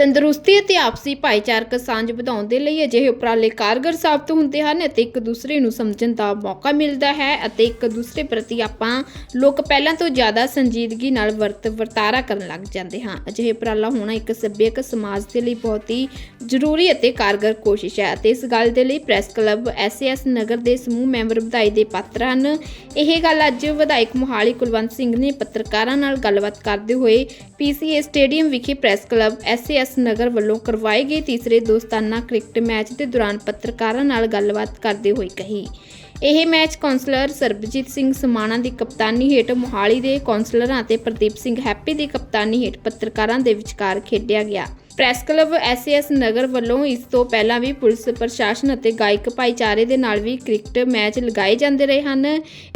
ਤੰਦਰੁਸਤੀ ਅਤੇ ਆਪਸੀ ਭਾਈਚਾਰਕ ਸਾਂਝ ਵਧਾਉਣ ਦੇ ਲਈ ਅਜਿਹੇ ਉਪਰਾਲੇ ਕਾਰਗਰ ਸਾਬਤ ਹੁੰਦੇ ਹਨ ਅਤੇ ਇੱਕ ਦੂਸਰੇ ਨੂੰ ਸਮਝਣ ਦਾ ਮੌਕਾ ਮਿਲਦਾ ਹੈ ਅਤੇ ਇੱਕ ਦੂਸਰੇ ਪ੍ਰਤੀ ਆਪਾਂ ਲੋਕ ਪਹਿਲਾਂ ਤੋਂ ਜ਼ਿਆਦਾ ਸੰਜੀਦਗੀ ਨਾਲ ਵਰਤ ਵਰਤਾਰਾ ਕਰਨ ਲੱਗ ਜਾਂਦੇ ਹਾਂ। ਅਜਿਹੇ ਉਪਰਾਲਾ ਹੋਣਾ ਇੱਕ ਸੱਭਿਅਕ ਸਮਾਜ ਦੇ ਲਈ ਬਹੁਤ ਹੀ ਜ਼ਰੂਰੀ ਅਤੇ ਕਾਰਗਰ ਕੋਸ਼ਿਸ਼ ਹੈ ਅਤੇ ਇਸ ਗੱਲ ਦੇ ਲਈ ਪ੍ਰੈਸ ਕਲੱਬ ਐਸਐਸ ਨਗਰ ਦੇ ਸਮੂਹ ਮੈਂਬਰ ਵਧਾਈ ਦੇ ਪਾਤਰ ਹਨ। ਇਹ ਗੱਲ ਅੱਜ ਵਿਧਾਇਕ ਮੁਹਾਲੀ ਕੁਲਵੰਤ ਸਿੰਘ ਨੇ ਪੱਤਰਕਾਰਾਂ ਨਾਲ ਗੱਲਬਾਤ ਕਰਦੇ ਹੋਏ ਪੀਸੀਏ ਸਟੇਡੀਅਮ ਵਿਖੇ ਪ੍ਰੈਸ ਕਲੱਬ ਐਸਐਸ ਨਗਰ ਵੱਲੋਂ ਕਰਵਾਏ ਗਏ ਤੀਸਰੇ ਦੋਸਤਾਨਾ ਕ੍ਰਿਕਟ ਮੈਚ ਦੇ ਦੌਰਾਨ ਪੱਤਰਕਾਰਾਂ ਨਾਲ ਗੱਲਬਾਤ ਕਰਦੇ ਹੋਏ ਕਹੀ। ਇਹ ਮੈਚ ਕਾਉਂਸਲਰ ਸਰਬਜੀਤ ਸਿੰਘ ਸਮਾਣਾ ਦੀ ਕਪਤਾਨੀ ਹੇਠ ਮੋਹਾਲੀ ਦੇ ਕਾਉਂਸਲਰਾਂ ਅਤੇ ਪ੍ਰਦੀਪ ਸਿੰਘ ਹੈਪੀ ਦੀ ਕਪਤਾਨੀ ਹੇਠ ਪੱਤਰਕਾਰਾਂ ਦੇ ਵਿਚਕਾਰ ਖੇਡਿਆ ਗਿਆ। ਪ੍ਰੈਸ ਕਲੱਬ ਐਸਐਸ ਨਗਰ ਵੱਲੋਂ ਇਸ ਤੋਂ ਪਹਿਲਾਂ ਵੀ ਪੁਲਿਸ ਪ੍ਰਸ਼ਾਸਨ ਅਤੇ ਗਾਇਕ ਭਾਈਚਾਰੇ ਦੇ ਨਾਲ ਵੀ ਕ੍ਰਿਕਟ ਮੈਚ ਲਗਾਏ ਜਾਂਦੇ ਰਹੇ ਹਨ।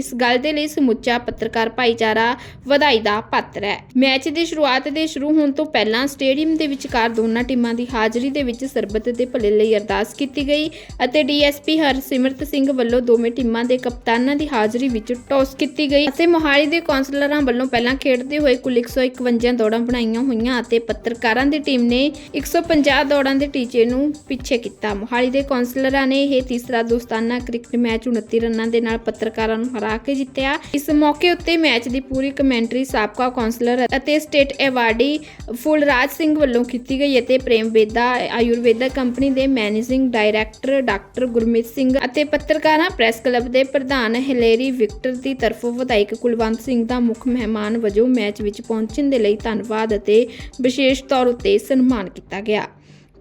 ਇਸ ਗੱਲ ਦੇ ਲਈ ਸਮੁੱਚਾ ਪੱਤਰਕਾਰ ਭਾਈਚਾਰਾ ਵਧਾਈ ਦਾ ਪਾਤਰ ਹੈ। ਮੈਚ ਦੀ ਸ਼ੁਰੂਆਤ ਦੇ ਸ਼ੁਰੂ ਹੋਣ ਤੋਂ ਪਹਿਲਾਂ ਸਟੇਡੀਅਮ ਦੇ ਵਿਚਕਾਰ ਦੋਨਾਂ ਟੀਮਾਂ ਦੀ ਹਾਜ਼ਰੀ ਦੇ ਵਿੱਚ ਸਰਬਤ ਦੇ ਭਲੇ ਲਈ ਅਰਦਾਸ ਕੀਤੀ ਗਈ ਅਤੇ ਡੀਐਸਪੀ ਹਰਸਿਮਰਤ ਸਿੰਘ ਵੱਲੋਂ ਦੋਵੇਂ ਟੀਮਾਂ ਦੇ ਕਪਤਾਨਾਂ ਦੀ ਹਾਜ਼ਰੀ ਵਿੱਚ ਟੌਸ ਕੀਤੀ ਗਈ ਅਤੇ ਮੋਹਾਲੀ ਦੇ ਕੌਂਸਲਰਾਂ ਵੱਲੋਂ ਪਹਿਲਾਂ ਖੇਡਦੇ ਹੋਏ ਕੁੱਲ 151 ਦੌੜਾਂ ਬਣਾਈਆਂ ਹੋਈਆਂ ਅਤੇ ਪੱਤਰਕਾਰਾਂ ਦੀ ਟੀਮ ਨੇ 150 ਦੌੜਾਂ ਦੇ ਟੀਚੇ ਨੂੰ ਪਿੱਛੇ ਕੀਤਾ। ਮੋਹਾਲੀ ਦੇ ਕਾਉਂਸਲਰਾਂ ਨੇ ਇਹ ਤੀਸਰਾ ਦੋਸਤਾਨਾ ਕ੍ਰਿਕਟ ਮੈਚ 29 ਰਨਾਂ ਦੇ ਨਾਲ ਪੱਤਰਕਾਰਾਂ ਨੂੰ ਹਰਾ ਕੇ ਜਿੱਤਿਆ। ਇਸ ਮੌਕੇ ਉੱਤੇ ਮੈਚ ਦੀ ਪੂਰੀ ਕਮੈਂਟਰੀ ਸਾਬਕਾ ਕਾਉਂਸਲਰ ਅਤੇ ਸਟੇਟ ਐਵਾਰਡੀ ਫੁਲਰਾਜ ਸਿੰਘ ਵੱਲੋਂ ਕੀਤੀ ਗਈ ਅਤੇ ਪ੍ਰੇਮ ਵੇਦਾ, ਆਯੁਰਵੇਦਾ ਕੰਪਨੀ ਦੇ managing director doctor Gurmeet Singh ਅਤੇ ਪੱਤਰਕਾਰਾਂ, ਪ੍ਰੈਸ ਕਲੱਬ ਦੇ ਪ੍ਰਧਾਨ ਹਿਲੇਰੀ ਵਿਕਟਰ ਦੀ ਤਰਫੋਂ ਵਿਧਾਇਕ ਕੁਲਵੰਤ ਸਿੰਘ ਦਾ ਮੁੱਖ ਮਹਿਮਾਨ ਵਜੋਂ ਮੈਚ ਵਿੱਚ ਪਹੁੰਚਣ ਦੇ ਲਈ ਧੰਨਵਾਦ ਅਤੇ ਵਿਸ਼ੇਸ਼ ਤੌਰ ਉੱਤੇ ਸਨਮਾਨ ਕੀਤਾ ਗਿਆ।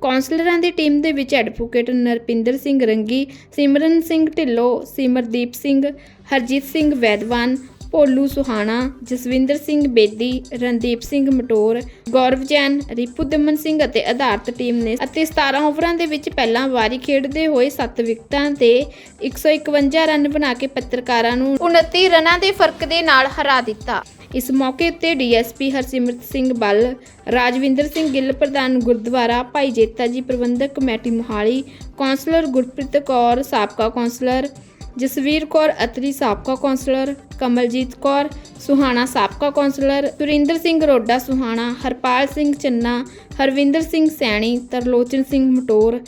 ਕੌਂਸਲਰਾਂ ਦੀ ਟੀਮ ਦੇ ਵਿੱਚ ਐਡਵੋਕੇਟ ਨਰਪਿੰਦਰ ਸਿੰਘ ਰੰਗੀ, ਸਿਮਰਨ ਸਿੰਘ ਢਿੱਲੋਂ, ਸਿਮਰਦੀਪ ਸਿੰਘ, ਹਰਜੀਤ ਸਿੰਘ ਵੈਦਵਾਨ, ਭੋਲੂ ਸੁਹਾਣਾ, ਜਸਵਿੰਦਰ ਸਿੰਘ ਬੇਦੀ, ਰਣਦੀਪ ਸਿੰਘ ਮਟੋਰ, ਗੌਰਵ ਜੈਨ, ਰਿਪੂ ਦਮਨ ਸਿੰਘ ਅਤੇ ਆਧਾਰਤ ਟੀਮ ਨੇ ਅਤੇ 17 ਓਵਰਾਂ ਦੇ ਵਿੱਚ ਪਹਿਲਾਂ ਵਾਰੀ ਖੇਡਦੇ ਹੋਏ 7 ਵਿਕਟਾਂ ਤੇ 151 ਰਨ ਬਣਾ ਕੇ ਪੱਤਰਕਾਰਾਂ ਨੂੰ 29 ਰਨਾਂ ਦੇ ਫ਼ਰਕ ਦੇ ਨਾਲ ਹਰਾ ਦਿੱਤਾ। ਇਸ ਮੌਕੇ ਉੱਤੇ ਡੀਐਸਪੀ ਹਰਸਿਮਰਤ ਸਿੰਘ ਬੱਲ ਰਾਜਵਿੰਦਰ ਸਿੰਘ ਗਿੱਲ ਪ੍ਰਧਾਨ ਗੁਰਦੁਆਰਾ, ਭਾਈ ਜੇਤਾ ਜੀ ਪ੍ਰਬੰਧਕ ਕਮੇਟੀ ਮੁਹਾਲੀ, ਕੌਂਸਲਰ ਗੁਰਪ੍ਰੀਤ ਕੌਰ, ਸਾਬਕਾ ਕੌਂਸਲਰ ਜਸਵੀਰ ਕੌਰ, ਅਤਰੀ ਸਾਬਕਾ ਕੌਂਸਲਰ ਕਮਲਜੀਤ ਕੌਰ, ਸੁਹਾਣਾ ਸਾਬਕਾ ਕੌਂਸਲਰ ਸੁਰਿੰਦਰ ਸਿੰਘ ਰੋਡਾ ਸੁਹਾਣਾ, ਹਰਪਾਲ ਸਿੰਘ ਚੰਨਾ, ਹਰਵਿੰਦਰ ਸਿੰਘ ਸੈਣੀ, ਤਰਲੋਚਨ ਸਿੰਘ ਮਟੋਰ,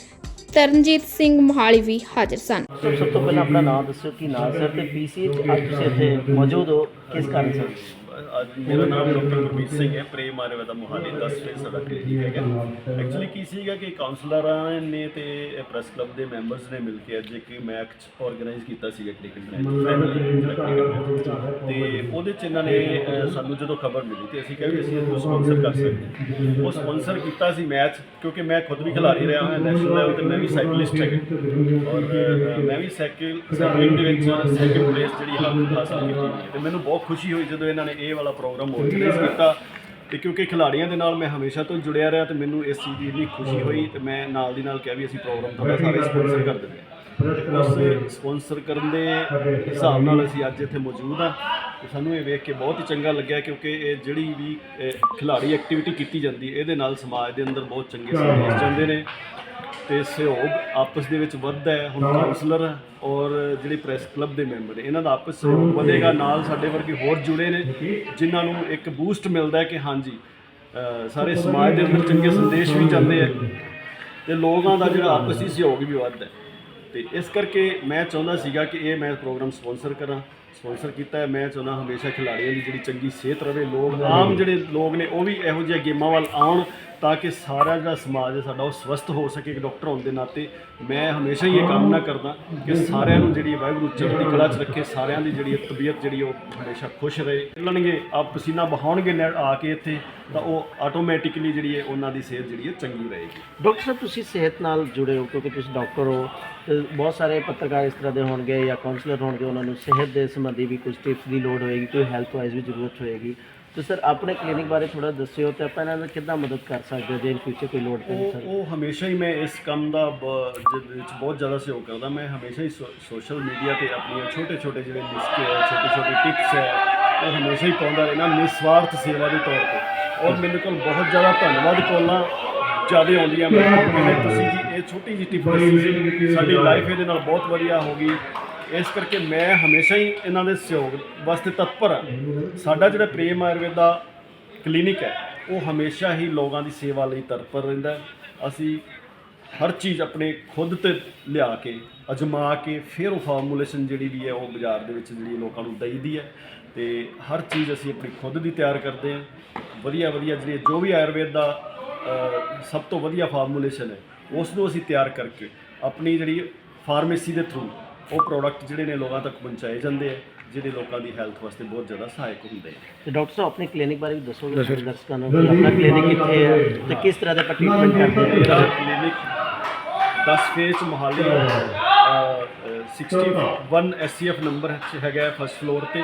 ਤਰਨਜੀਤ ਸਿੰਘ ਮੋਹਾਲੀ ਵੀ ਹਾਜ਼ਰ ਸਨ। ਸਭ ਤੋਂ ਪਹਿਲਾਂ ਆਪਣਾ ਨਾਮ ਦੱਸਿਓ, ਕੀ ਨਾਮ ਸਰ ਤੇ ਪੀਸੀ ਅੱਜ ਤੁਸੀਂ ਇੱਥੇ ਮੌਜੂਦ ਹੋ, ਕਿਸ ਕਾਰਨ ਸਰ? ਅੱਜ ਮੇਰਾ ਨਾਮ ਡਾਕਟਰ ਗੁਰਮੀਤ ਸਿੰਘ ਹੈ ਪ੍ਰੇਮ ਆਯੁਰਵੇਦਾ ਮੁਹਾਲੀ 10 ਫੇਸ ਸਾਡਾ ਕਲੀਨਿਕ ਹੈਗਾ। ਐਕਚੁਅਲੀ ਕੀ ਸੀਗਾ ਕਿ ਕਾਉਂਸਲਰਾਂ ਨੇ ਤੇ ਪ੍ਰੈਸ ਕਲੱਬ ਦੇ ਮੈਂਬਰਸ ਨੇ ਮਿਲ ਕੇ ਅੱਜ ਇੱਕ ਮੈਚ ਆਰਗੇਨਾਈਜ਼ ਕੀਤਾ ਸੀਗਾ ਕ੍ਰਿਕਟ ਮੈਚ ਤੇ ਉਹਦੇ ਚ ਇਹਨਾਂ ਨੇ ਸਾਨੂੰ ਜਦੋਂ ਖਬਰ ਮਿਲੀ ਤੇ ਅਸੀਂ ਕਿਹਾ ਵੀ ਅਸੀਂ ਇਹਨੂੰ ਸਪਾਂਸਰ ਕਰ ਸਕਦੇ ਹਾਂ। ਉਹ ਸਪਾਂਸਰ ਕੀਤਾ ਸੀ ਮੈਚ ਕਿਉਂਕਿ ਮੈਂ ਖੁਦ ਵੀ ਖਿਲਾੜੀ ਰਿਹਾ ਹਾਂ ਨੈਸ਼ਨਲ ਲੈਵਲ ਤੇ ਮੈਂ ਵੀ ਸਾਈਕਲਿਸਟ ਹੈਗਾ। ਔਰ ਮੈਂ ਵੀ ਸਾਈਕਲ ਸਾਈਕਲਿੰਗ ਦੇ ਵਿੱਚ ਸੈਕਿੰਡ ਪਲੇਸ ਜਿਹੜੀ ਹਾਸਲ ਕੀਤੀ ਤੇ ਮੈਨੂੰ ਬਹੁਤ ਖੁਸ਼ੀ ਹੋਈ ਜਦੋਂ ਇਹਨਾਂ ਨੇ ਇਹ ਵਾਲਾ ਪ੍ਰੋਗਰਾਮ ਆਰਗੇਨਾਈਜ਼ ਕੀਤਾ ਤੇ ਕਿਉਂਕਿ ਖਿਲਾੜੀਆਂ ਦੇ ਨਾਲ ਮੈਂ ਹਮੇਸ਼ਾ ਤੋਂ ਜੁੜਿਆ ਰਿਹਾ ਤੇ ਮੈਨੂੰ ਇਸ ਚੀਜ਼ ਦੀ ਇੰਨੀ ਖੁਸ਼ੀ ਹੋਈ ਤੇ ਮੈਂ ਨਾਲ ਦੀ ਨਾਲ ਕਿਹਾ ਵੀ ਅਸੀਂ ਪ੍ਰੋਗਰਾਮ ਤੁਹਾਡਾ ਸਾਰੇ ਸਪਾਂਸਰ ਕਰ ਦਿੰਦੇ ਉਸ ਸਪਾਂਸਰ ਕਰਨ ਦੇ ਹਿਸਾਬ ਨਾਲ ਅਸੀਂ ਅੱਜ ਇੱਥੇ ਮੌਜੂਦ ਹਾਂ ਤੇ ਸਾਨੂੰ ਇਹ ਵੇਖ ਕੇ ਬਹੁਤ ਹੀ ਚੰਗਾ ਲੱਗਿਆ ਕਿਉਂਕਿ ਇਹ ਜਿਹੜੀ ਵੀ ਖਿਲਾੜੀ ਐਕਟੀਵਿਟੀ ਕੀਤੀ ਜਾਂਦੀ ਹੈ ਇਹਦੇ ਨਾਲ ਸਮਾਜ ਦੇ ਅੰਦਰ ਬਹੁਤ ਚੰਗੇ ਸੰਦੇਸ਼ ਜਾਂਦੇ ਨੇ। ਤੇ ਸਹਿਯੋਗ ਆਪਸ ਦੇ ਵਿੱਚ ਵੱਧਦਾ ਹੈ ਹੁਣ ਕਾਉਂਸਲਰ ਔਰ ਜਿਹੜੇ ਪ੍ਰੈਸ ਕਲੱਬ ਦੇ ਮੈਂਬਰ ਇਹਨਾਂ ਦਾ ਆਪਸ ਸਹਿਯੋਗ ਵਧੇਗਾ ਨਾਲ ਸਾਡੇ ਵਰਗੇ ਹੋਰ ਜੁੜੇ ਨੇ ਜਿਨ੍ਹਾਂ ਨੂੰ ਇੱਕ ਬੂਸਟ ਮਿਲਦਾ ਹੈ ਕਿ ਹਾਂਜੀ ਸਾਰੇ ਸਮਾਜ ਦੇ ਅੰਦਰ ਚੰਗੇ ਸੰਦੇਸ਼ ਵੀ ਜਾਂਦੇ ਆ ਤੇ ਲੋਕਾਂ ਦਾ ਜਿਹੜਾ ਆਪਸੀ ਸਹਿਯੋਗ ਵੀ ਵੱਧਦਾ ਹੈ। ਤੇ ਇਸ ਕਰਕੇ ਮੈਂ ਚਾਹੁੰਦਾ ਸੀਗਾ ਕਿ ਇਹ ਮੈਂ ਪ੍ਰੋਗਰਾਮ ਸਪਾਂਸਰ ਕਰਾਂ ਸਪਾਂਸਰ ਕੀਤਾ ਹੈ ਮੈਂ ਚਾਹੁੰਦਾ ਹਮੇਸ਼ਾ ਖਿਡਾਰੀਆਂ ਦੀ ਜਿਹੜੀ ਚੰਗੀ ਸਿਹਤ ਰਵੇ ਲੋਕ ਆਮ ਜਿਹੜੇ ਲੋਕ ਨੇ ਉਹ ਵੀ ਇਹੋ ਜਿਹੀਆਂ ਗੇਮਾਂ ਵੱਲ ਆਉਣ ਤਾਂ ਕਿ ਸਾਰਾ ਜਿਹੜਾ ਸਮਾਜ ਹੈ ਸਾਡਾ ਉਹ ਸਵਸਥ ਹੋ ਸਕੇ ਇੱਕ ਡਾਕਟਰ ਹੋਣ ਦੇ ਨਾਤੇ ਮੈਂ ਹਮੇਸ਼ਾ ਹੀ ਇਹ ਕਾਮਨਾ ਕਰਦਾ ਕਿ ਸਾਰਿਆਂ ਨੂੰ ਜਿਹੜੀ ਵਾਹਿਗੁਰੂ ਚੜ੍ਹਦੀ ਕਲਾ 'ਚ ਰੱਖੇ ਸਾਰਿਆਂ ਦੀ ਜਿਹੜੀ ਤਬੀਅਤ ਜਿਹੜੀ ਉਹ ਹਮੇਸ਼ਾ ਖੁਸ਼ ਰਹੇ। ਚੱਲਣਗੇ ਆਪ ਪਸੀਨਾ ਬਹਾਉਣਗੇ ਆ ਕੇ ਇੱਥੇ ਤਾਂ ਉਹ ਆਟੋਮੈਟਿਕਲੀ ਜਿਹੜੀ ਹੈ ਉਹਨਾਂ ਦੀ ਸਿਹਤ ਜਿਹੜੀ ਹੈ ਚੰਗੀ ਰਹੇਗੀ। ਡਾਕਟਰ ਸਾਹਿਬ ਤੁਸੀਂ ਸਿਹਤ ਨਾਲ ਜੁੜੇ ਹੋ ਕਿਉਂਕਿ ਤੁਸੀਂ ਡਾਕਟਰ ਹੋ ਬਹੁਤ ਸਾਰੇ ਪੱਤਰਕਾਰ ਇਸ ਤਰ੍ਹਾਂ ਦੇ ਹੋਣਗੇ ਜਾਂ ਕਾਉਂਸਲਰ ਹੋਣਗੇ ਉਹਨਾਂ ਨੂੰ ਸਿਹਤ ਦੇ ਸੰਬੰਧੀ ਵੀ ਕੁਝ ਟਿਪਸ ਦੀ ਲੋੜ ਹੋਏਗੀ ਕੋਈ ਹੈਲਥ ਵਾਈਜ਼ ਵੀ ਜ਼ਰੂਰਤ ਹੋਏਗੀ। ਤੇ ਸਰ ਆਪਣੇ ਕਲੀਨਿਕ ਬਾਰੇ ਥੋੜਾ ਦੱਸਿਓ ਤੇ ਆਪਾਂ ਇਹਨਾਂ ਨੂੰ ਕਿੱਦਾਂ ਮਦਦ ਕਰ ਸਕਦੇ ਹਾਂ ਜੇ ਇਨ ਫਿਊਚਰ ਕੋਈ ਲੋੜ ਉਹ ਸਰ ਉਹ ਹਮੇਸ਼ਾ ਹੀ ਮੈਂ ਇਸ ਕੰਮ ਦਾ ਬ- ਜਿਹਦੇ ਵਿੱਚ ਬਹੁਤ ਜ਼ਿਆਦਾ ਸਹਿਯੋਗ ਕਰਦਾ। ਮੈਂ ਹਮੇਸ਼ਾ ਹੀ ਸੋਸ਼ਲ ਮੀਡੀਆ ਤੇ ਆਪਣੀਆਂ ਛੋਟੇ ਛੋਟੇ ਜਿਹੜੇ ਨੁਸਖੇ ਹੈ ਛੋਟੇ ਛੋਟੇ ਟਿਪਸ ਹੈ ਉਹ ਹਮੇਸ਼ਾ ਹੀ ਪਾਉਂਦਾ ਰਹਿਣਾ ਨਿਸਵਾਰਥ ਸੇਵਾ ਦੇ ਤੌਰ ਤੇ। ਔਰ ਮੇਰੇ ਕੋਲ ਬਹੁਤ ਜ਼ਿਆਦਾ ਧੰਨਵਾਦ ਕੋਲਾਂ ਜ਼ਿਆਦਾ ਆਉਂਦੀਆਂ ਮੈਂ ਕਿ ਤੁਸੀਂ ਜੀ, ਇਹ ਛੋਟੀ ਜਿਹੀ ਟਿਪ ਦੱਸੀ ਸਾਡੀ ਲਾਈਫ ਇਹਦੇ ਨਾਲ ਬਹੁਤ ਵਧੀਆ ਹੋ ਗਈ। ਇਸ ਕਰਕੇ ਮੈਂ ਹਮੇਸ਼ਾ ਹੀ ਇਹਨਾਂ ਦੇ ਸਹਿਯੋਗ ਵਾਸਤੇ ਤਤਪਰ ਹਾਂ ਸਾਡਾ ਜਿਹੜਾ ਪ੍ਰੇਮ ਆਯੁਰਵੇਦਾ ਕਲੀਨਿਕ ਹੈ, ਉਹ ਹਮੇਸ਼ਾ ਹੀ ਲੋਕਾਂ ਦੀ ਸੇਵਾ ਲਈ ਤਤਪਰ ਰਹਿੰਦਾ ਅਸੀਂ ਹਰ ਚੀਜ਼ ਆਪਣੇ ਖੁਦ ਤੇ ਲਿਆ ਕੇ, ਅਜਮਾ ਕੇ, ਫਿਰ ਉਹ ਫਾਰਮੂਲੇਸ਼ਨ ਜਿਹੜੀ ਵੀ ਹੈ, ਉਹ ਬਾਜ਼ਾਰ ਦੇ ਵਿੱਚ ਜਿਹੜੀ ਲੋਕਾਂ ਨੂੰ ਦਈਦੀ ਹੈ। ਤੇ ਹਰ ਚੀਜ਼ ਅਸੀਂ ਆਪਣੀ ਖੁਦ ਦੀ ਤਿਆਰ ਕਰਦੇ ਹਾਂ। ਵਧੀਆ ਵਧੀਆ ਜਿਹੜੀ ਜੋ ਵੀ ਆਯੁਰਵੇਦ ਦਾ ਸਭ ਤੋਂ ਵਧੀਆ ਫਾਰਮੂਲੇਸ਼ਨ ਹੈ। ਉਸ ਨੂੰ ਅਸੀਂ ਤਿਆਰ ਕਰਕੇ ਆਪਣੀ ਜਿਹੜੀ ਫਾਰਮੇਸੀ ਦੇ ਥਰੂ ਉਹ ਪ੍ਰੋਡਕਟ ਜਿਹੜੇ ਨੇ ਲੋਕਾਂ ਤੱਕ ਪਹੁੰਚਾਏ ਜਾਂਦੇ ਆ ਜਿਹੜੇ ਲੋਕਾਂ ਦੀ ਹੈਲਥ ਵਾਸਤੇ ਬਹੁਤ ਜ਼ਿਆਦਾ ਸਹਾਇਕ ਹੁੰਦੇ ਆ। ਤੇ ਡਾਕਟਰ ਸਾਹਿਬ ਆਪਣੇ ਕਲੀਨਿਕ ਬਾਰੇ ਵੀ ਦੱਸੋਗੇ ਦਰਸ਼ਕਾਂ ਨੂੰ ਕਿ ਆਪਣਾ ਕਲੀਨਿਕ ਕਿੱਥੇ ਹੈ ਤੇ ਕਿਸ ਤਰ੍ਹਾਂ ਦਾ ਟ੍ਰੀਟਮੈਂਟ ਕਰਦੇ ਹੋ ਮੇਰਾ ਕਲੀਨਿਕ 10 ਫੇਸ ਮੋਹਾਲੀ ਅ, ਅ, 61 ਐਸਸੀਐਫ ਨੰਬਰ ਹੈਗਾ ਫਸਟ ਫਲੋਰ ਤੇ।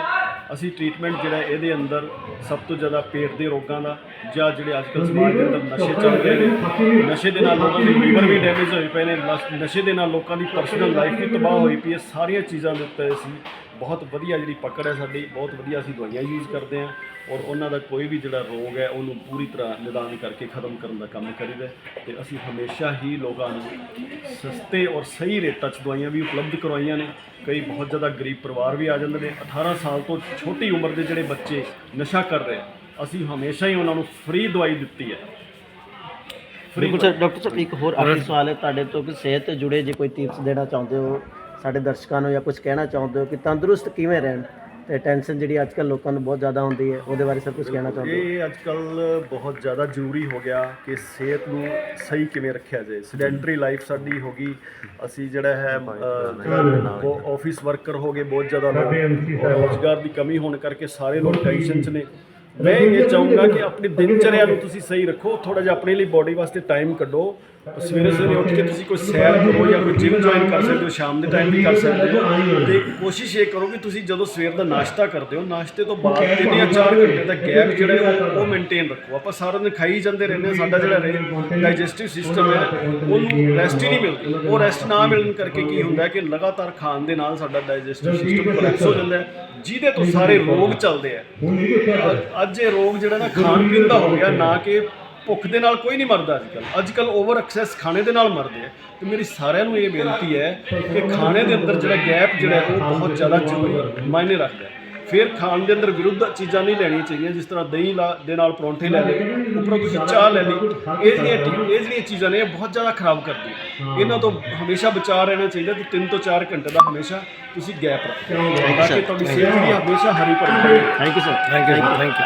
ਅਸੀਂ ਟ੍ਰੀਟਮੈਂਟ ਜਿਹੜਾ ਇਹਦੇ ਅੰਦਰ ਸਭ ਤੋਂ ਜ਼ਿਆਦਾ ਪੇਟ ਦੇ ਰੋਗਾਂ ਦਾ ਜਾਂ ਜਿਹੜੇ ਅੱਜ ਕੱਲ੍ਹ ਸਮਾਜ ਦੇ ਅੰਦਰ ਨਸ਼ੇ ਚੱਲ ਰਹੇ ਨੇ ਨਸ਼ੇ ਦੇ ਨਾਲ ਲੋਕਾਂ ਦੇ ਲੀਵਰ ਵੀ ਡੈਮੇਜ ਹੋਏ ਪਏ ਨੇ ਨਸ਼ੇ ਦੇ ਨਾਲ ਲੋਕਾਂ ਦੀ ਪਰਸਨਲ ਲਾਈਫ ਵੀ ਤਬਾਹ ਹੋਈ ਪਈ ਹੈ। ਸਾਰੀਆਂ ਚੀਜ਼ਾਂ ਦੇ ਉੱਤੇ ਅਸੀਂ ਬਹੁਤ ਵਧੀਆ ਜਿਹੜੀ ਪਕੜ ਹੈ ਸਾਡੀ ਬਹੁਤ ਵਧੀਆ ਅਸੀਂ ਦਵਾਈਆਂ ਯੂਜ਼ ਕਰਦੇ ਹਾਂ ਔਰ ਉਹਨਾਂ ਦਾ ਕੋਈ ਵੀ ਜਿਹੜਾ ਰੋਗ ਹੈ ਉਹਨੂੰ ਪੂਰੀ ਤਰ੍ਹਾਂ ਨਿਦਾਨ ਕਰਕੇ ਖਤਮ ਕਰਨ ਦਾ ਕੰਮ ਕਰੀਦਾ ਹੈ ਤੇ ਅਸੀਂ ਹਮੇਸ਼ਾ ਹੀ ਲੋਕਾਂ ਨੂੰ ਸਸਤੇ ਔਰ ਸਹੀ ਰੇਟਾਂ 'ਚ ਦਵਾਈਆਂ ਵੀ ਉਪਲਬਧ ਕਰਵਾਈਆਂ ਨੇ। ਕਈ ਬਹੁਤ ਜ਼ਿਆਦਾ ਗਰੀਬ ਪਰਿਵਾਰ ਵੀ ਆ ਜਾਂਦੇ ਨੇ। 18 ਸਾਲ ਤੋਂ ਛੋਟੀ ਉਮਰ ਦੇ ਜਿਹੜੇ ਬੱਚੇ ਨਸ਼ਾ ਕਰ ਰਹੇ ਆ, ਅਸੀਂ ਹਮੇਸ਼ਾ ਹੀ ਉਹਨਾਂ ਨੂੰ ਫ੍ਰੀ ਦਵਾਈ ਦਿੱਤੀ ਹੈ। ਬਿਲਕੁਲ ਸਰ ਡਾਕਟਰ ਸਾਹਿਬ ਇੱਕ ਹੋਰ ਆਖਰੀ ਸਵਾਲ ਹੈ ਤੁਹਾਡੇ ਤੋਂ ਕਿ ਸਿਹਤ ਤੋਂ ਜੁੜੇ ਜੇ ਕੋਈ ਟਿਪਸ ਦੇਣਾ ਚਾਹੁੰਦੇ ਹੋ ਸਾਡੇ ਦਰਸ਼ਕਾਂ ਨੂੰ ਜਾਂ ਕੁਝ ਕਹਿਣਾ ਚਾਹੁੰਦੇ ਹੋ ਕਿ ਤੰਦਰੁਸਤ ਕਿਵੇਂ ਰਹਿਣ ਤੇ ਟੈਨਸ਼ਨ ਜਿਹੜੀ ਅੱਜ ਕੱਲ੍ਹ ਲੋਕਾਂ ਨੂੰ ਬਹੁਤ ਜ਼ਿਆਦਾ ਹੁੰਦੀ ਹੈ ਉਹਦੇ ਬਾਰੇ ਸਰ ਕੁਝ ਕਹਿਣਾ ਚਾਹੁੰਦੇ ਹੋ? ਇਹ ਅੱਜ ਕੱਲ ਬਹੁਤ ਜ਼ਿਆਦਾ ਜ਼ਰੂਰੀ ਹੋ ਗਿਆ ਕਿ ਸਿਹਤ ਨੂੰ ਸਹੀ ਕਿਵੇਂ ਰੱਖਿਆ ਜਾਏ। ਸੈਡੈਂਟਰੀ ਲਾਈਫ ਸਾਡੀ ਹੋ ਗਈ ਅਸੀਂ ਜਿਹੜਾ ਹੈ ਉਹ ਆਫਿਸ ਵਰਕਰ ਹੋ ਗਏ ਬਹੁਤ ਜ਼ਿਆਦਾ ਰੋਜ਼ਗਾਰ ਦੀ ਕਮੀ ਹੋਣ ਕਰਕੇ ਸਾਰੇ ਲੋਕ ਟੈਨਸ਼ਨ 'ਚ ਨੇ। ਮੈਂ ਇਹ ਚਾਹੂੰਗਾ ਕਿ ਆਪਣੀ ਦਿਨਚਰਿਆ ਨੂੰ ਤੁਸੀਂ ਸਹੀ ਰੱਖੋ ਥੋੜਾ ਜਿਹਾ ਆਪਣੇ ਲਈ ਬਾਡੀ ਵਾਸਤੇ ਟਾਈਮ ਕੱਢੋ। ਸਵੇਰੇ ਸਵੇਰੇ ਉੱਠ ਕੇ ਤੁਸੀਂ ਕੋਈ ਸੈਰ ਕਰੋ ਜਾਂ ਕੋਈ ਜਿਮ ਜੁਆਇਨ ਕਰ ਸਕਦੇ ਹੋ, ਸ਼ਾਮ ਦੇ ਟਾਈਮ ਵੀ ਕਰ ਸਕਦੇ ਹੋ। ਤੇ ਕੋਸ਼ਿਸ਼ ਇਹ ਕਰੋ ਕਿ ਤੁਸੀਂ ਜਦੋਂ ਸਵੇਰ ਦਾ ਨਾਸ਼ਤਾ ਕਰਦੇ ਹੋ, ਨਾਸ਼ਤੇ ਤੋਂ ਬਾਅਦ ਤਿੰਨ ਜਾਂ ਚਾਰ ਘੰਟੇ ਦਾ ਗੈਪ ਜਿਹੜਾ ਉਹ- ਉਹ ਮੇਨਟੇਨ ਰੱਖੋ। ਆਪਾਂ ਸਾਰਾ ਦਿਨ ਖਾਈ ਜਾਂਦੇ ਰਹਿੰਦੇ ਹਾਂ, ਸਾਡਾ ਜਿਹੜਾ ਡਾਈਜੈਸਟਿਵ ਸਿਸਟਮ ਹੈ, ਉਹਨੂੰ ਰੈਸਟ ਹੀ ਨਹੀਂ ਮਿਲਦੀ। ਉਹ ਰੈਸਟ ਨਾ ਮਿਲਣ ਕਰਕੇ ਕੀ ਹੁੰਦਾ ਕਿ ਲਗਾਤਾਰ ਖਾਣ ਦੇ ਨਾਲ ਸਾਡਾ ਡਾਈਜੈਸਟਿਵ ਸਿਸਟਮ ਕੋਲੈਪਸ ਹੋ ਜਾਂਦਾ ਹੈ, ਜਿਹਦੇ ਤੋਂ ਸਾਰੇ ਰੋਗ ਚੱਲਦੇ ਆ ਅੱਜ ਇਹ ਰੋਗ ਜਿਹੜਾ ਨਾ ਖਾਣ ਪੀਣ ਦਾ ਹੋ ਗਿਆ, ਨਾ ਕਿ ਭੁੱਖ ਦੇ ਨਾਲ ਕੋਈ ਨਹੀਂ ਮਰਦਾ ਅੱਜ ਕੱਲ ਅੱਜ ਕੱਲ ਓਵਰ ਐਕਸੈਸ ਖਾਣੇ ਦੇ ਨਾਲ ਮਰਦੇ ਆ। ਤੇ ਮੇਰੀ ਸਾਰਿਆਂ ਨੂੰ ਇਹ ਬੇਨਤੀ ਹੈ ਕਿ ਖਾਣੇ ਦੇ ਅੰਦਰ ਜਿਹੜਾ ਗੈਪ ਜਿਹੜਾ ਉਹ ਬਹੁਤ ਜ਼ਿਆਦਾ ਜ਼ਰੂਰੀ ਮਾਇਨੇ ਰੱਖਦਾ ਹੈ। ਫਿਰ ਖਾਣ ਦੇ ਅੰਦਰ ਵਿਰੁੱਧ ਚੀਜ਼ਾਂ ਨਹੀਂ ਲੈਣੀਆਂ ਚਾਹੀਦੀਆਂ, ਜਿਸ ਤਰ੍ਹਾਂ ਦਹੀਂ ਲਾ- ਦੇ ਨਾਲ ਪਰੌਂਠੇ ਲੈ ਲਏ, ਉੱਪਰੋਂ ਤੁਸੀਂ ਚਾਹ ਲੈ ਲਈ। ਇਹ ਜਿਹੜੀਆਂ ਇਹ ਜਿਹੜੀਆਂ ਚੀਜ਼ਾਂ ਨੇ, ਇਹ ਬਹੁਤ ਜ਼ਿਆਦਾ ਖਰਾਬ ਕਰਦੀਆਂ ਇਹਨਾਂ ਤੋਂ ਹਮੇਸ਼ਾ ਬਚਾਅ ਰਹਿਣਾ ਚਾਹੀਦਾ ਕਿ 3 ਤੋਂ 4 ਘੰਟੇ ਦਾ ਹਮੇਸ਼ਾ ਤੁਸੀਂ ਗੈਪ ਰੱਖੋ। ਤਾਂ ਕਿ ਤੁਹਾਡੀ ਸਿਹਤ ਵੀ ਹਮੇਸ਼ਾ ਹਰੀ ਭਰੀ ਰਹੇ। Thank you sir thank you thank you